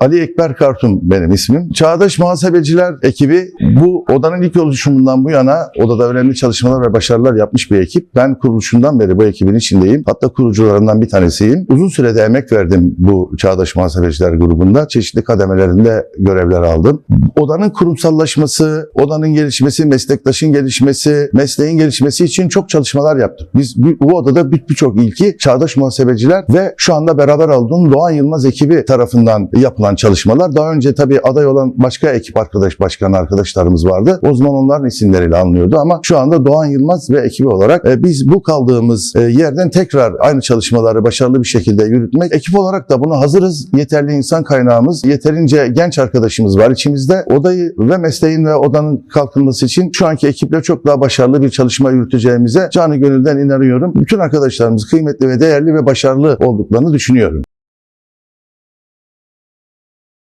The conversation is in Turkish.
Ali Ekber Kartun benim ismim. Çağdaş Muhasebeciler ekibi bu odanın ilk oluşumundan bu yana odada önemli çalışmalar ve başarılar yapmış bir ekip. Ben kuruluşundan beri bu ekibin içindeyim. Hatta kurucularından bir tanesiyim. Uzun sürede emek verdim bu Çağdaş Muhasebeciler grubunda. Çeşitli kademelerinde görevler aldım. Odanın kurumsallaşması, odanın gelişmesi, meslektaşın gelişmesi, mesleğin gelişmesi için çok çalışmalar yaptık. Biz bu odada bir- birçok ilki Çağdaş Muhasebeciler ve şu anda beraber olduğum Doğan Yılmaz ekibi tarafından yapılan çalışmalar. Daha önce tabii aday olan başka ekip arkadaş, başkan arkadaşlarımız vardı. O zaman onların isimleriyle alınıyordu ama şu anda Doğan Yılmaz ve ekibi olarak e, biz bu kaldığımız e, yerden tekrar aynı çalışmaları başarılı bir şekilde yürütmek. Ekip olarak da buna hazırız. Yeterli insan kaynağımız, yeterince genç arkadaşımız var içimizde. Odayı ve mesleğin ve odanın kalkınması için şu anki ekiple çok daha başarılı bir çalışma yürüteceğimize canı gönülden inanıyorum. Bütün arkadaşlarımız kıymetli ve değerli ve başarılı olduklarını düşünüyorum.